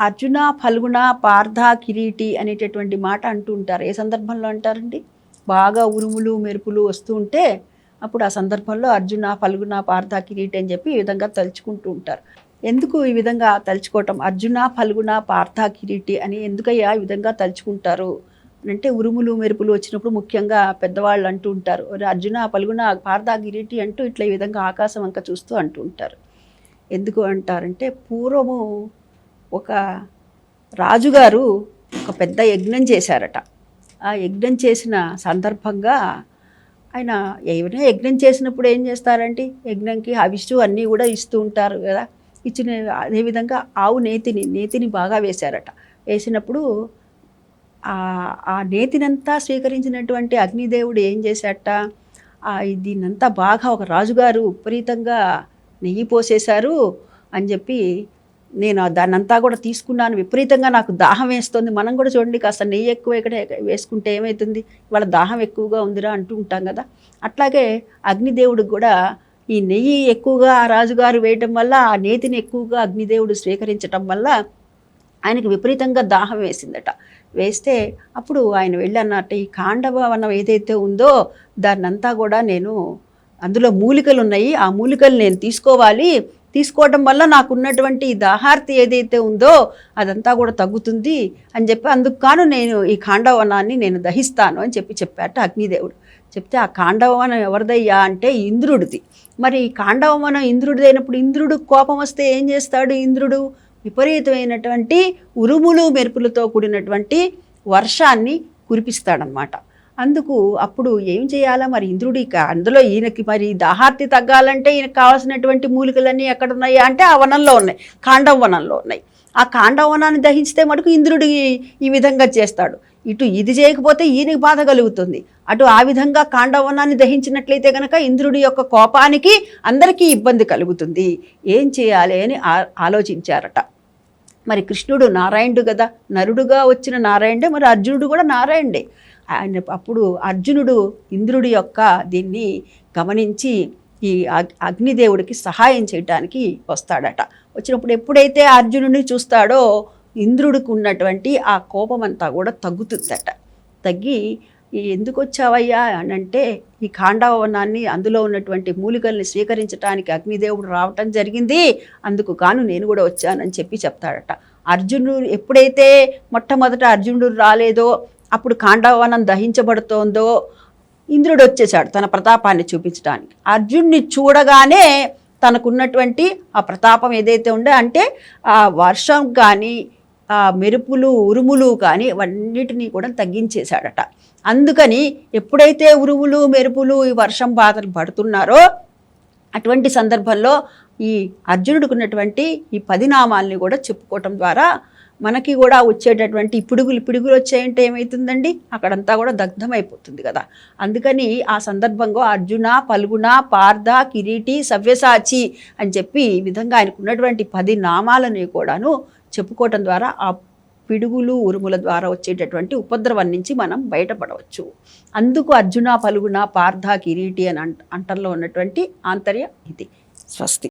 అర్జున ఫల్గుణ పార్థ కిరీటి అనేటటువంటి మాట అంటూ ఉంటారు. ఏ సందర్భంలో అంటారండి? బాగా ఉరుములు మెరుపులు వస్తూ ఉంటే అప్పుడు ఆ సందర్భంలో అర్జున ఫల్గుణ పార్థ కిరీటి అని చెప్పి ఈ విధంగా తలుచుకుంటూ ఉంటారు. ఎందుకు ఈ విధంగా తలుచుకోవటం? అర్జున ఫల్గుణ పార్థ కిరీటి అని ఎందుకయ్యా ఈ విధంగా తలుచుకుంటారు? అంటే ఉరుములు మెరుపులు వచ్చినప్పుడు ముఖ్యంగా పెద్దవాళ్ళు అంటూ ఉంటారు. అర్జున పలుగున పార్థ గిరిటి అంటూ ఇట్లా ఈ విధంగా ఆకాశం వంక చూస్తూ అంటూ ఉంటారు. ఎందుకు అంటారంటే పూర్వము ఒక రాజుగారు ఒక పెద్ద యజ్ఞం చేశారట. ఆ యజ్ఞం చేసిన సందర్భంగా ఆయన ఏమైనా యజ్ఞం చేసినప్పుడు ఏం చేస్తారంటే యజ్ఞంకి హవిష్టు అన్నీ కూడా ఇస్తూ ఉంటారు కదా. ఇచ్చిన అదేవిధంగా ఆవు నేతిని నేతిని బాగా వేశారట. వేసినప్పుడు ఆ నేతినంతా స్వీకరించినటువంటి అగ్నిదేవుడు ఏం చేశాట దీన్నంతా బాగా ఒక రాజుగారు విపరీతంగా నెయ్యి పోసేశారు అని చెప్పి నేను దాన్నంతా కూడా తీసుకున్నాను. విపరీతంగా నాకు దాహం వేస్తుంది. మనం కూడా చూడండి కాస్త నెయ్యి ఎక్కువ ఇక్కడ వేసుకుంటే ఏమవుతుంది వాళ్ళ దాహం ఎక్కువగా ఉందిరా అంటూ ఉంటాం కదా. అట్లాగే అగ్నిదేవుడికి కూడా ఈ నెయ్యి ఎక్కువగా ఆ రాజుగారు వేయటం వల్ల ఆ నేతిని ఎక్కువగా అగ్నిదేవుడు స్వీకరించటం వల్ల ఆయనకి విపరీతంగా దాహం వేసిందట. వేస్తే అప్పుడు ఆయన వెళ్ళి అన్నట్టు ఈ కాండభవనం ఏదైతే ఉందో దాన్నంతా కూడా నేను అందులో మూలికలు ఉన్నాయి ఆ మూలికలు నేను తీసుకోవాలి. తీసుకోవడం వల్ల నాకున్నటువంటి ఈ దాహార్తి ఏదైతే ఉందో అదంతా కూడా తగ్గుతుంది అని చెప్పి అందుకు కాను నేను ఈ కాండవనాన్ని నేను దహిస్తాను అని చెప్పి చెప్పాట అగ్నిదేవుడు. చెప్తే ఆ కాండవనం ఎవరిదయ్యా అంటే ఇంద్రుడిది. మరి ఈ కాండవనం ఇంద్రుడిది అయినప్పుడు ఇంద్రుడు కోపం వస్తే ఏం చేస్తాడు ఇంద్రుడు? విపరీతమైనటువంటి ఉరుములు మెరుపులతో కూడినటువంటి వర్షాన్ని కురిపిస్తాడనమాట అందుకు అప్పుడు ఏం చేయాలా? మరి ఇంద్రుడి అందులో ఈయనకి మరి దాహార్తి తగ్గాలంటే ఈయనకు కావాల్సినటువంటి మూలికలన్నీ ఎక్కడ ఉన్నాయి అంటే ఆ వనంలో ఉన్నాయి కాండవ వనంలో ఉన్నాయి. ఆ కాండవ వనాన్ని దహించితే మటుకు ఇంద్రుడి ఈ విధంగా చేస్తాడు. ఇటు ఇది చేయకపోతే ఈయనకి బాధ కలుగుతుంది. అటు ఆ విధంగా కాండవనాన్ని దహించినట్లయితే కనుక ఇంద్రుడి యొక్క కోపానికి అందరికీ ఇబ్బంది కలుగుతుంది. ఏం చేయాలి అని ఆ- ఆలోచించారట. మరి కృష్ణుడు నారాయణుడు కదా? నరుడుగా వచ్చిన నారాయణుడే మరి అర్జునుడు కూడా నారాయణుడే. ఆయన అప్పుడు అర్జునుడు ఇంద్రుడి యొక్క దీన్ని గమనించి ఈ అగ్- అగ్నిదేవుడికి సహాయం చేయటానికి వస్తాడట. వచ్చినప్పుడు ఎప్పుడైతే అర్జునుడిని చూస్తాడో ఇంద్రుడికి ఉన్నటువంటి ఆ కోపం అంతా కూడా తగ్గుతుందట. తగ్గి ఎందుకు వచ్చావయ్యా? అని అంటే ఈ ఖాండవనాన్ని అందులో ఉన్నటువంటి మూలికల్ని స్వీకరించడానికి అగ్నిదేవుడు రావటం జరిగింది. అందుకు కాను నేను కూడా వచ్చానని చెప్పి చెప్తాడట. అర్జునుడు ఎప్పుడైతే మొట్టమొదట అర్జునుడు రాలేదో అప్పుడు కాండవనం దహించబడుతోందో ఇంద్రుడు వచ్చేసాడు తన ప్రతాపాన్ని చూపించడానికి. అర్జున్ని చూడగానే తనకున్నటువంటి ఆ ప్రతాపం ఏదైతే ఉందో అంటే ఆ వర్షం కానీ ఆ మెరుపులు ఉరుములు కానీ అన్నిటినీ కూడా తగ్గించేశాడట. అందుకని ఎప్పుడైతే ఉరుములు మెరుపులు ఈ వర్షం బాధలు పడుతున్నారో అటువంటి సందర్భంలో ఈ అర్జునుడికి ఉన్నటువంటి ఈ పది నామాల్ని కూడా చెప్పుకోవటం ద్వారా మనకి కూడా వచ్చేటటువంటి పిడుగులు పిడుగులు వచ్చాయంటే ఏమవుతుందండి అక్కడంతా కూడా దగ్ధమైపోతుంది కదా. అందుకని ఆ సందర్భంగా అర్జున పల్గుణ పార్థ కిరీటి సవ్యసాచి అని చెప్పి ఈ విధంగా ఆయనకు ఉన్నటువంటి పది నామాలని కూడాను చెప్పుకోవటం ద్వారా ఆ పిడుగులు ఉరుముల ద్వారా వచ్చేటటువంటి ఉపద్రవం నుంచి మనం బయటపడవచ్చు. అందుకు అర్జున పలుగున పార్థ కిరీటి అని అంటల్లో ఉన్నటువంటి ఆంతర్యం ఇది. స్వస్తి.